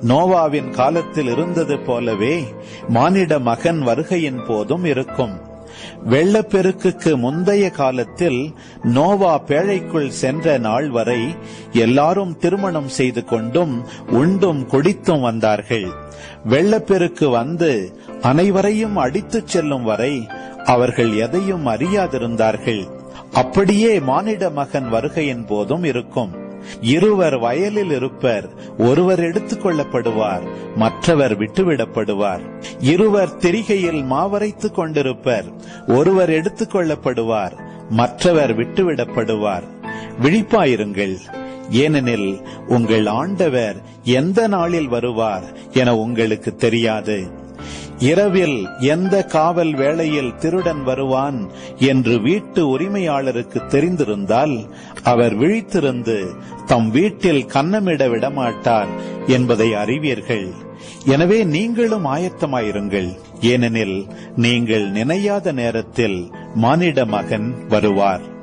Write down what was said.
நோவாவின் காலத்தில் இருந்தது போலவே மானிட மகன் வருகையின் போதும் இருக்கும். வெள்ளப்பெருக்குக்கு முந்தைய காலத்தில் நோவா பேழைக்குள் சென்ற நாள் வரை எல்லாரும் திருமணம் செய்து கொண்டும் உண்டும் குடித்தும் வந்தார்கள். வெள்ளப்பெருக்கு வந்து அனைவரையும் அடித்துச் செல்லும் வரை அவர்கள் எதையும் அறியாதிருந்தார்கள். அப்படியே மானிட மகன் வருகையின் போதும் இருக்கும். இருவர் வயலில் இருப்பர் ஒருவர் எடுத்துக் கொள்ளப்படுவார் மற்றவர் விட்டுவிடப்படுவார். இருவர் திரிகையில் மாவரைத்துக் கொண்டிருப்பர் ஒருவர் எடுத்துக் கொள்ளப்படுவார் மற்றவர் விட்டுவிடப்படுவார். விழிப்பாயிருங்கள். ஏனெனில் உங்கள் ஆண்டவர் எந்த நாளில் வருவார் என உங்களுக்கு தெரியாது. இரவில் எந்த காவல் வேளையில் திருடன் வருவான் என்று வீட்டு உரிமையாளருக்கு தெரிந்திருந்தால் அவர் விழித்திருந்து தம் வீட்டில் கன்னமிட விடமாட்டார் என்பதை அறிவீர்கள். எனவே நீங்களும் ஆயத்தமாயிருங்கள். ஏனெனில் நீங்கள் நினையாத நேரத்தில் மானிட மகன் வருவார்.